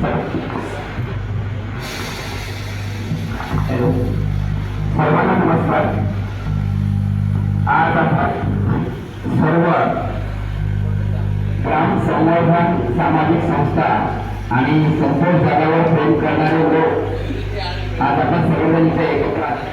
Hello सर्वांना नमस्कार आज आपण सर्व ग्राम संवर्धन सामाजिक संस्था आणि संतोष जागावर प्रेम करणारे लोक आज आपण सर्वजण इथे एकत्र आलो.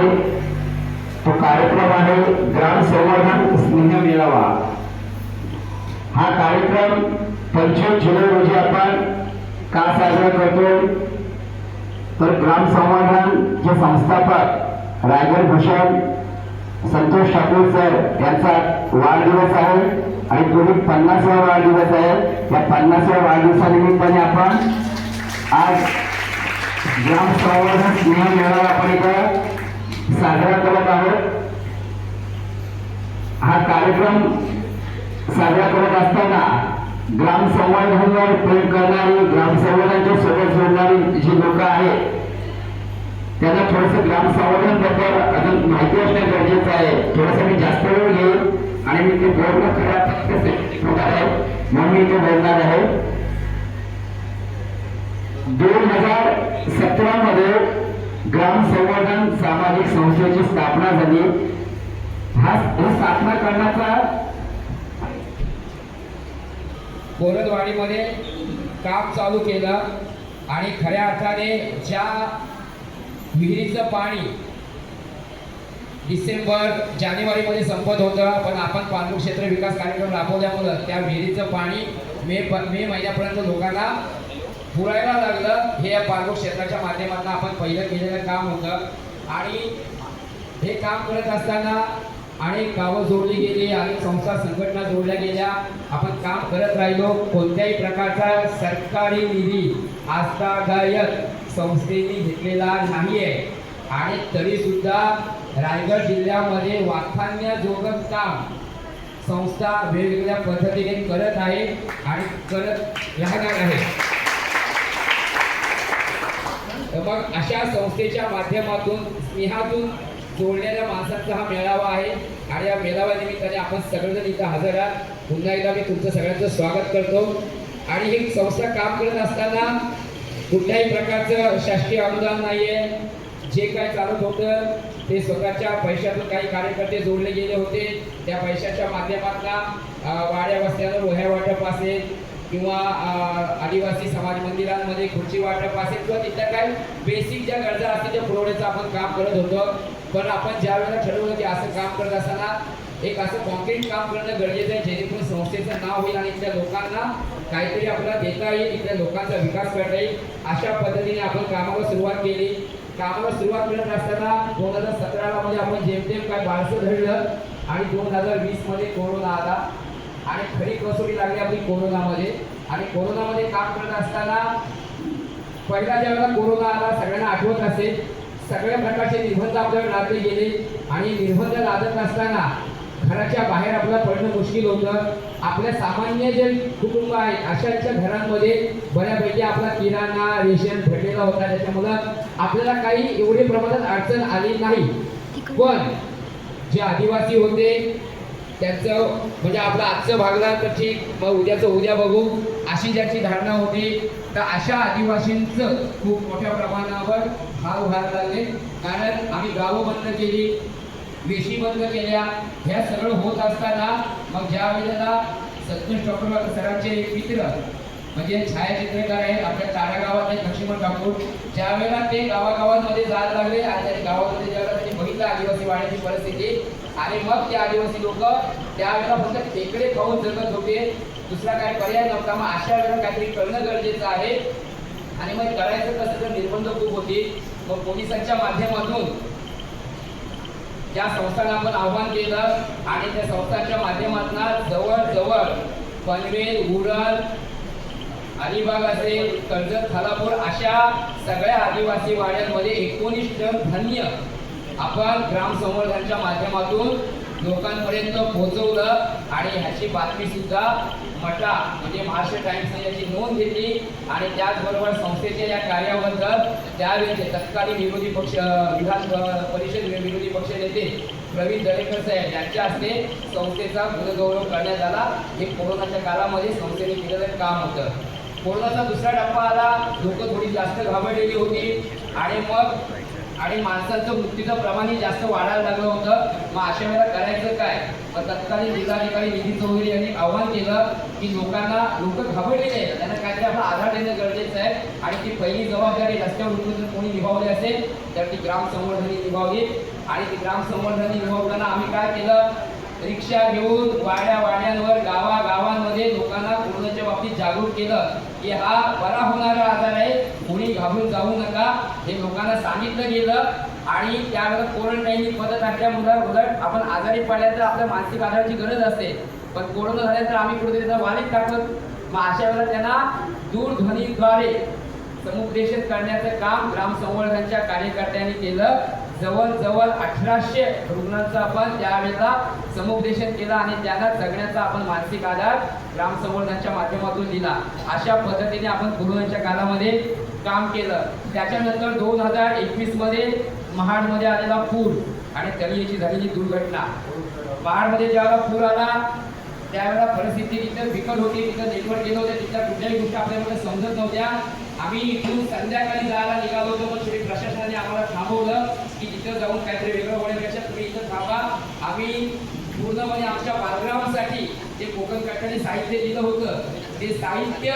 आहे. तो कार्यक्रम आहे ग्राम संवर्धन स्नेह मेळावा. हा कार्यक्रम पंचवीस जुलै रोजी आपण का साजरा करतो? तर ग्राम संवर्धन जे संस्थापक रायगड भूषण संतोष ठाकूर सर यांचा वाढदिवस आहे आणि तो पन्नासवा वाढदिवस आहे. या पन्नासव्या वाढदिवसानिमित्ताने आपण आज ग्राम संवर्धन स्नेह मेळावा आपण इथं साजरा करत आहोत. हा कार्यक्रम साजरा करत असताना ग्राम प्रेम करणारी ग्राम संवर्धनच्या सोबत जोडणारी जी लोक आहेत त्यांना थोडस ग्राम संवर्धनबद्दल अजून माहिती असणं गरजेचं आहे. थोडस मी जास्त वेळ घेईन आणि मी ते बोलणं खरं आहे. म्हणून मी ते बोलणार आहे. दोन हजार सतरा मध्ये ग्राम संवर्धन सामाजिक संस्थेची स्थापना झाली. हा स्थापना करण्याचा कोरदवाडीमध्ये काम चालू केलं आणि खऱ्या अर्थाने ज्या विहिरीचं पाणी डिसेंबर जानेवारीमध्ये संपत होतं पण आपण पाणबुक क्षेत्र विकास कार्यक्रम राबवल्यामुळं त्या विहिरीचं पाणी मे प मे महिन्यापर्यंत लोकांना पुरायला लागलं. हे या पाणबुक क्षेत्राच्या माध्यमातून आपण पहिलं केलेलं काम होतं. आणि हे काम करत असताना अनेक गावं जोडली गेली अनेक संस्था संघटना जोडल्या गेल्या. आपण काम करत राहिलो. कोणत्याही प्रकारचा सरकारी निधी आस्थादायक संस्थेने घेतलेला नाही आहे आणि तरीसुद्धा रायगड जिल्ह्यामध्ये वाखाण्याजोगं काम संस्था वेगवेगळ्या पद्धतीने करत आहे आणि करत राहणार आहे तर मग अशा संस्थेच्या माध्यमातून स्नेहातून जोडलेल्या माणसांचा हा मेळावा आहे. आणि या मेळाव्यानिमित्ताने आपण सगळेजण इथं हजर आहात. पुन्हा एकदा मी तुमचं सगळ्यांचं स्वागत करतो. आणि ही संस्था काम करत असताना कुठल्याही प्रकारचं शासकीय अनुदान नाही आहे जे काय चालत होतं ते स्वतःच्या पैशातून काही कार्यकर्ते जोडले गेले होते. त्या पैशाच्या माध्यमातून वाड्या वस्त्यावर वह्या वाटप असेल किंवा आदिवासी समाज मंदिरांमध्ये खुर्ची वाटप असेल किंवा तिथल्या काही बेसिक ज्या गरजा असतील त्या पुरवण्याचं आपण काम करत होतो. पण आपण ज्या वेळेला ठरवलं की असं काम करत असताना एक असं कॉन्क्रीट काम करणं गरजेचं आहे जेणेकरून संस्थेचं नाव होईल आणि इथल्या लोकांना काहीतरी आपल्याला देता येईल इथल्या लोकांचा विकास करता येईल. अशा पद्धतीने आपण कामाला सुरुवात केली. कामाला सुरुवात करत असताना दोन हजार सतराला म्हणजे आपण जेमतेम काय बारसं धरलं आणि दोन हजार वीसमध्ये कोरोना आला. आणि खरी कसोटी लागली आपली कोरोनामध्ये. आणि कोरोनामध्ये काम करत असताना पहिला ज्यावेळेला कोरोना आला सगळ्यांना आठवत असेल सगळ्या प्रकारचे निर्बंध आपल्यावर लादले गेले. आणि निर्बंध लादत असताना घराच्या बाहेर आपल्याला पडणं मुश्किल होतं. आपल्या सामान्य जे कुटुंब आहे अशाच्या घरांमध्ये बऱ्यापैकी आपला किराणा रेशन भेटलेला होता. त्याच्यामुळं आपल्याला काही एवढे प्रमाणात अडचण आली नाही. पण जे आदिवासी होते त्याचं म्हणजे आपलं आजचं भागला तर ठीक मग उद्याचं उद्या बघू अशी ज्याची धारणा होती. तर अशा आदिवासींचं खूप मोठ्या प्रमाणावर भाव व्हायला लागले कारण आम्ही गावं बंद केली वेशी बंद केल्या ह्या सगळं होत असताना मग ज्या वेळेला सतीश डॉक्टर सरांचे एक मित्र म्हणजे छायाचित्रकार आहेत आपल्या तारा गावात आहेत लक्ष्मण ठाकूर ज्या वेळेला ते गावागावांमध्ये जायला लागले आणि त्या गावामध्ये ज्यावेळेला त्यांनी आदिवासी वाड्याची परिस्थिती. आणि मग ते आदिवासी लोक त्यावेळेला फक्त टेकडे खाऊन जगत होते. दुसरा काय पर्याय नव्हता. मग अशा वेळेला काहीतरी करणं गरजेचं आहे. आणि मग करायचं कसं तर निर्बंध खूप होते. मग पोलिसांच्या माध्यमातून ज्या संस्थांना आपण आव्हान केलं आणि त्या संस्थांच्या माध्यमातून जवळजवळ पनवेल उरण अलिबाग असेल कर्जत खालापूर अशा सगळ्या आदिवासी वाड्यांमध्ये एकोणीस टन धान्य आपण ग्राम संवर्धनच्या माध्यमातून लोकांपर्यंत पोहोचवलं आणि ह्याची बातमीसुद्धा मटा म्हणजे महाराष्ट्र टाइम्सने याची नोंद घेतली आणि त्याचबरोबर संस्थेच्या या कार्याबद्दल त्यावेळी तत्कालीन विरोधी पक्ष विधान परिषद विरोधी पक्ष नेते प्रवीण दरेकर साहेब यांच्या हस्ते संस्थेचा गुणगौरव करण्यात आला. हे कोरोनाच्या काळामध्ये संस्थेने केलेलं काम होतं. कोरोनाचा दुसरा टप्पा आला. लोक थोडी जास्त घाबरलेली होती. आणि मग आणि माणसांचं मृत्यूचं प्रमाणही जास्त वाढायला लागलं होतं. मग अशा वेळेला करायचं काय? मग तत्कालीन जिल्हाधिकारी निधी चौधरी यांनी आव्हान केलं की लोकांना लोक घाबरलेले आहेत. त्यांना काहीतरी आपला आधार देणं गरजेचं आहे. आणि ती पहिली जबाबदारी रस्त्यावर उतरून जर कोणी निभावली असेल तर ती ग्रामसंवर्धनी निभावली. आणि ती ग्रामसंवर्धनी निभावताना आम्ही काय केलं? रिक्षा घेऊन वाड्या वाड्यांवर गावा गावांमध्ये लोकांना बाबतीत जागरूक केलं की हा बरा होणारा आजार आहे. कोणी घाबरून जाऊ नका. हे लोकांना सांगितलं गेलं आणि त्यावेळेला क्वारंटाईनची पद्धत असल्यामुळे उलट आपण आजारी पडल्या तर आपल्या मानसिक आधाराची गरज असते. पण कोरोना झाल्या तर आम्ही कुठेतरी त्यांना वारीत मग अशा वेळेला त्यांना दूरध्वनीद्वारे समुपदेशन करण्याचं काम ग्रामसंवर्धनच्या कार्यकर्त्यांनी केलं. जवळजवळ अठराशे रुग्णांचं आपण त्यावेळेला समुपदेशन केलं आणि त्यांना जगण्याचा आपण मानसिक आधार ग्रामसंवर्धनच्या माध्यमातून दिला. अशा पद्धतीने आपण कोरोनाच्या काळामध्ये काम केलं. त्याच्यानंतर दोन हजार एकवीसमध्ये महाडमध्ये आलेला पूर आणि तळीची झालेली दुर्घटना. महाडमध्ये ज्यावेळेला पूर आला त्यावेळेला परिस्थिती तिथं बिकट होती तिथं नेटवर्क गेलं होतं तिथल्या कुठल्याही गोष्टी आपल्यामध्ये समजत नव्हत्या. आम्ही इथून संध्याकाळी जायला निघालो होतो पण शेवटी प्रशासनाने आम्हाला थांबवलं. की तिथं जाऊन काहीतरी वेगळं होण्यापेक्षा तुम्ही इथं थांबा. आम्ही पूर्णपणे आमच्या बालग्रामासाठी जे कोकण कट्ट्याने साहित्य दिलं होतं ते साहित्य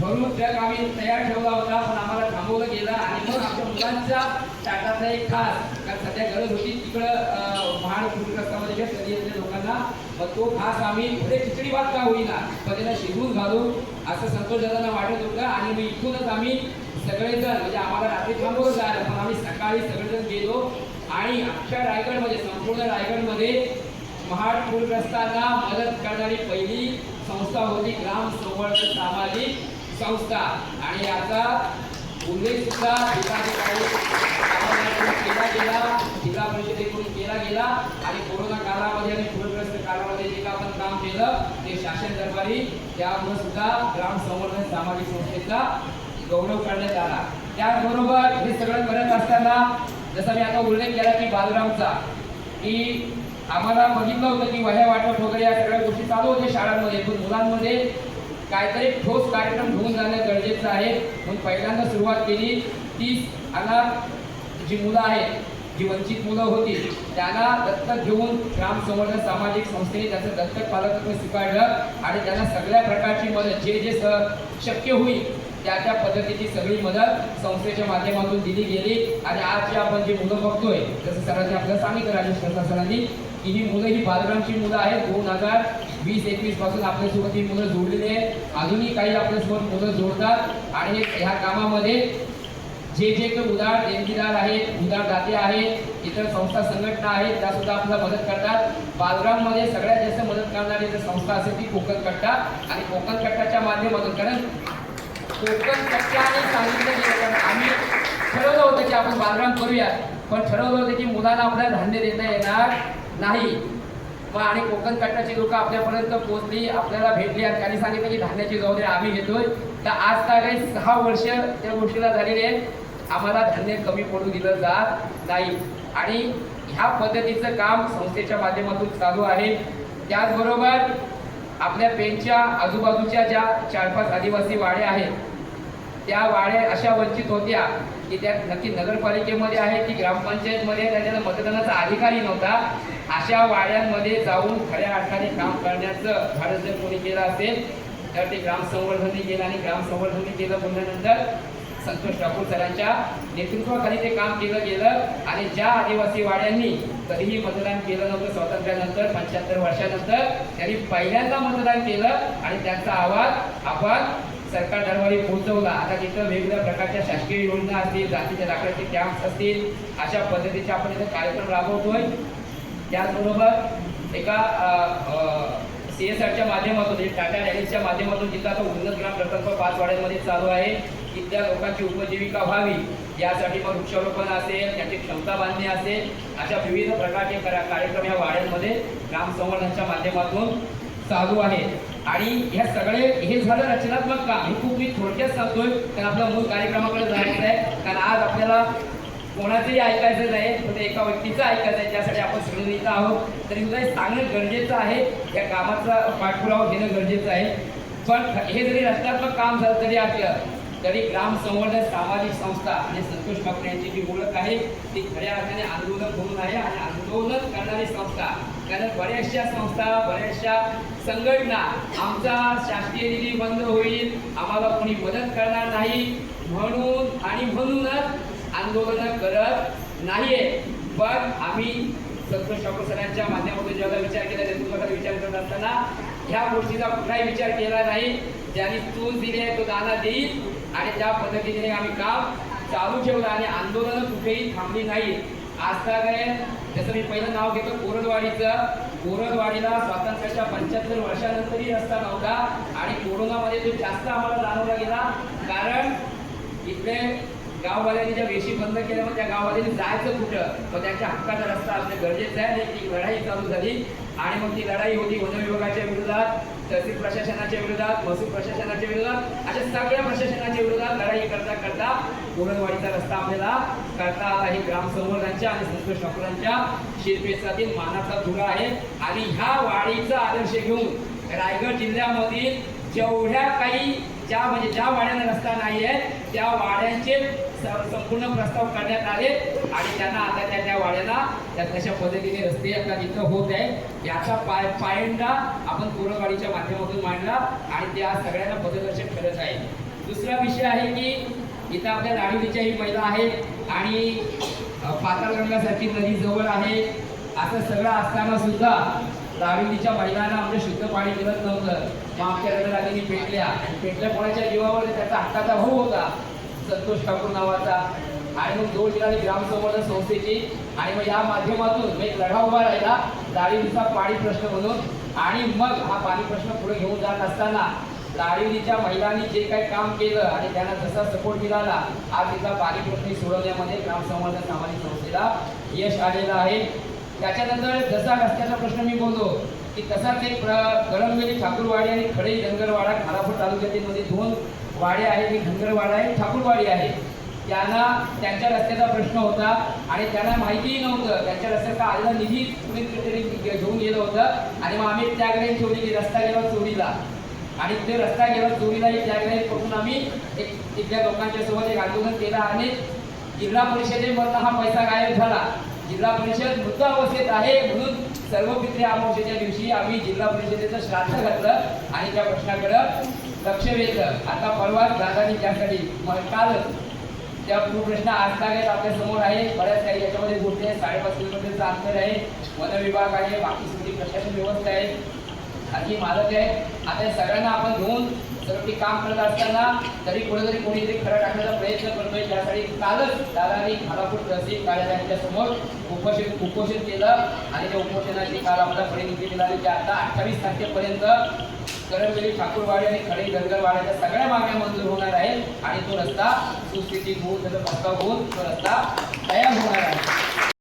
भरून ट्रक आम्ही तयार ठेवला होता पण आम्हाला थांबवलं गेलं. आणि मग आमच्या मुलांच्या ताटातला एक खास कारण सध्या गरज होती तिकडं अं, महाड पूरग्रस्तामध्ये जे शरीरातल्या लोकांना मग तो खास आम्ही पुढे खिचडी भात का होईना पण त्याला शिजवून घालू असं संतोष दादांना वाटत होतं आणि मग इथूनच आम्ही सगळेजण म्हणजे आम्हाला रात्री थांबवलं जायला पण आम्ही सकाळी सगळेजण गेलो आणि अख्ख्या रायगडमध्ये संपूर्ण रायगडमध्ये महाड पूरग्रस्तांना मदत करणारी पहिली संस्था होती ग्राम संवर्धन सामाजिक संस्था. आणि याचा उल्लेख सुद्धा जिल्हाधिकारी केला गेला जिल्हा परिषदेकडून केला गेला आणि कोरोना काळामध्ये आणि पूरग्रस्त कालावधी जे का आपण काम केलं ते शासन दरबारी त्यामुळे सुद्धा ग्राम संवर्धन सामाजिक संस्थेचा गौरव करण्यात आला. त्याचबरोबर हे सगळं करत असताना जसं मी आता उल्लेख केला की बालरामचा की आम्हाला बघितलं होतं की वह्या वाटप वगैरे या सगळ्या गोष्टी चालू होत्या शाळांमध्ये. पण मुलांमध्ये काहीतरी ठोस कार्यक्रम घेऊन जाणं गरजेचं आहे. म्हणून पहिल्यांदा सुरुवात केली. तीस आता जी मुलं आहेत जी वंचित मुलं होती त्याला दत्तक घेऊन ग्राम संवर्धन सामाजिक संस्थेने त्याचं दत्तक पालकत्व स्वीकारलं आणि त्यांना सगळ्या प्रकारची मदत जे जे स शक्य होईल त्या त्या पद्धतीची सगळी मदत संस्थेच्या माध्यमातून दिली गेली. आणि आज जे आपण जी मुलं बघतोय जसं सरांनी आपल्याला सांगितलं राजेश प्रसाद सरांनी की ही मुलं ही बालग्रामची मुलं आहेत. दोन हजार वीस एकवीसपासून आपल्यासोबत ही मुलं जोडलेली आहेत. अजूनही काही आपल्यासोबत मुलं जोडतात. आणि ह्या कामामध्ये जे जे काही उदार देणगीदार आहेत उदार दाते आहेत इतर संस्था संघटना आहेत त्या सुद्धा आपल्याला मदत करतात. बालग्राममध्ये सगळ्यात जास्त मदत करणारी जर संस्था असेल ती कोकण कट्टा. आणि कोकण कट्टाच्या माध्यमातून कारण कोकण कट्ट्याने सांगितलं गेलं कारण आम्ही ठरवलं होतं की आपण बालग्राम करूयात पण ठरवलं होतं की मुलांना आपल्याला धान्य देता येणार नाही. मग आणि कोकण कट्टाची लोक आपल्यापर्यंत पोहोचली आपल्याला भेटली आणि त्यांनी सांगितलं की धान्याची जबाबदारी आम्ही घेतोय. तर आज काय सहा वर्ष त्या गोष्टीला झालेली आहे. आम्हाला धान्य कमी पडू दिलं जात नाही. आणि ह्या पद्धतीचं काम संस्थेच्या माध्यमातून चालू आहे. त्याचबरोबर आपल्या पेनच्या आजूबाजूच्या ज्या चार पाच आदिवासी वाड्या आहेत त्या वाड्या अशा वंचित होत्या की त्या नक्की नगरपालिकेमध्ये आहे की ग्रामपंचायतमध्ये आहे, मतदानाचा अधिकारही नव्हता. अशा वाड्यांमध्ये जाऊन खऱ्या अर्थाने काम करण्याचं भारत जर कोणी केलं असेल तर ते ग्रामसंवर्धनने केलं आणि ग्रामसंवर्धनने केलं बोलल्यानंतर संतोष ठाकूर सरांच्या नेतृत्वाखाली ते काम केलं गेलं. आणि ज्या आदिवासी वाड्यांनी कधीही मतदान केलं नव्हतं स्वातंत्र्यानंतर पंच्याहत्तर वर्षानंतर त्यांनी पहिल्यांदा मतदान केलं आणि त्यांचा आवाज आपण सरकार दरबारी पोहोचवला. आता तिथं वेगवेगळ्या प्रकारच्या शासकीय योजना असतील जातीच्या दाखल्याचे कॅम्प्स असतील अशा पद्धतीचे आपण इथे कार्यक्रम राबवतोय. त्याचबरोबर एका सी एस आरच्या माध्यमातून म्हणजे टाटा रॅलीच्या माध्यमातून जिथं आता उन्नत ग्राम प्रकल्प पाच वाड्यांमध्ये चालू आहे तिथल्या लोकांची उपजीविका व्हावी यासाठी मग वृक्षारोपण असेल त्याची क्षमता बांधणी असेल अशा विविध प्रकारचे कार्यक्रम या वाड्यांमध्ये ग्रामसंवर्धनाच्या माध्यमातून चालू आहे आणि ह्या सगळे हे झालं रचनात्मक काम. हे खूप मी थोडक्यात सांगतोय कारण आपल्या मूळ कार्यक्रमाकडे जायचं आहे. कारण आज आपल्याला कोणाचंही ऐकायचं नाही फक्त एका व्यक्तीचं ऐकायचं आहे त्यासाठी आपण सगळं आहोत. तरी सुद्धा हे सांगणं गरजेचं आहे. या कामाचा पाठपुरावा घेणं गरजेचं आहे. पण हे जरी रचनात्मक काम झालं तरी आपल्या तरी ग्राम संवर्धन सामाजिक संस्था आणि संतोष बापरे यांची जी ओळख आहे ती खऱ्या अर्थाने आंदोलन म्हणून आहे आणि आंदोलन करणारी संस्था. कारण बऱ्याचशा संस्था बऱ्याचशा संघटना आमचा शासकीय निधी बंद होईल आम्हाला कोणी मदत करणार नाही म्हणून आणि म्हणूनच आंदोलन करत नाहीये. पण आम्ही संतोष ठाकूर सरांच्या माध्यमातून जेव्हा विचार केला नेतृत्वाचा विचार करत असताना ह्या गोष्टीचा कुठलाही विचार केला नाही. ज्यांनी तूल दिली आहे तो दाना देईल. आणि त्या पद्धतीने आम्ही काम चालू ठेवलं आणि आंदोलन कुठेही थांबली नाही. आजता त्याचं जसं मी पहिलं नाव घेतो कोरडवाडीचं. कोरडवाडीला स्वातंत्र्याच्या पंच्याहत्तर वर्षानंतरही रस्ता नव्हता आणि कोरोनामध्ये तो जास्त आम्हाला जाणवला गेला. कारण इथे गाववाल्यांनी ज्या वेशी बंद केल्यामुळे त्या गाववाल्यांनी जायचं कुठं? मग त्यांच्या हक्काचा रस्ता असणं गरजेचं आहे. आणि ती लढाई चालू झाली. आणि मग ती लढाई होती वन विभागाच्या विरोधात तहसील प्रशासनाच्या विरोधात महसूल प्रशासनाच्या विरोधात अशा सगळ्या प्रशासनाच्या विरोधात लढाई करता करता पुरणवाडीचा रस्ता आपल्याला करता आला. ही ग्राम संवर्धनच्या आणि संतोष ठाकूरांच्या शिरपेचातील मानाचा धुरा आहे. आणि ह्या वाडीचा आदर्श घेऊन रायगड जिल्ह्यामधील जेवढ्या काही ज्या म्हणजे ज्या वाड्यांना रस्ता नाही आहे त्या वाड्यांचे संपूर्ण प्रस्ताव करण्यात आले आणि त्यांना आता त्या त्या वाड्याला त्या कशा पद्धतीने रस्ते आता तिथं होत आहे. याचा पाय पायंडा आपण कोरवाडीच्या माध्यमातून मांडला आणि ते आज सगळ्यांना पथदर्शक करत आहे. दुसरा विषय आहे की इथं आपल्या लाडीच्या ही महिला आहेत आणि अ, पाताळगंगासारखी नदी जवळ आहे. असं सगळं असताना सुद्धा दाविलीच्या महिलांना आमचं शुद्ध पाणी मिळत नव्हतं. मग आमच्या रडरागिनी पेटल्या आणि पेटल्या कोणाच्या जीवावर त्याचा हक्काचा भाऊ होता? संतोष ठाकूर नावाचा. आणि मग दोन दिला ग्राम संवर्धन संस्थेची. आणि मग या माध्यमातून एक लढा उभा राहिला. दाविलीचा पाणी प्रश्न म्हणून. आणि मग हा पाणी प्रश्न पुढे घेऊन जात असताना दारिवलीच्या महिलांनी जे काही काम केलं आणि त्यांना जसा सपोर्ट मिळाला आज तिचा पाणी प्रश्न सोडवण्यामध्ये ग्राम संवर्धन सामाजिक संस्थेला यश आलेलं आहे. त्याच्यानंतर जसा रस्त्याचा प्रश्न मी बोललो की तसाच एक प्र गरमवेली ठाकूरवाडी आणि खडे धनगरवाडा खालापूर तालुक्यातील मध्ये दोन वाडे आहे एक धनगरवाडा आहे ठाकूरवाडी आहे. त्यांना त्यांच्या रस्त्याचा प्रश्न होता आणि त्यांना माहितीही नव्हतं. त्यांच्या रस्त्याचा आलेला निधी कुणीतरी घेऊन गेलं होतं आणि मग आम्ही त्याकडे चोरी गेली रस्ता गेला चोरीला. आणि ते रस्ता गेला चोरीलाही त्याकडे पकडून आम्ही एक तिथल्या लोकांच्या सोबत एक आंदोलन केलं आणि जिल्हा परिषदेमधला हा पैसा गायब झाला. जिल्हा परिषद मृत अवस्थेत आहे म्हणून सर्व पित्रे अमावस्येच्या दिवशी आम्ही जिल्हा परिषदेचं श्राद्ध घातलं आणि त्या प्रश्नाकडं लक्ष वेधलं आता परवाच दादानी त्यासाठी काल त्या प्रश्न आज आपल्यासमोर आहे. बऱ्याच काही याच्यामध्ये गोष्टी आहेत. साडेपाच किलोमीटरचं अंतर आहे. वन विभाग आहे. बाकी सगळी प्रशासन व्यवस्था आहे. खाजगी मालक आहे. आता या सगळ्यांना आपण घेऊन सर्व ते काम करत असताना तरी कुठेतरी कोणीतरी खरं टाकण्याचा प्रयत्न करतोय. त्यासाठी कालच दादानी खालापूर तहसील कार्यालयाच्या समोर उपोषण उपोषण केलं. आणि त्या उपोषणाची काल आम्हाला परिणिती मिळाली ते आता अठ्ठावीस तारखेपर्यंत करंजली ठाकूरवाडी आणि खडे धनगरवाड्याच्या सगळ्या मागण्या मंजूर होणार आहेत आणि तो रस्ता सुस्थिती होऊन त्याचा पक्का होऊन तो रस्ता तयार होणार आहे.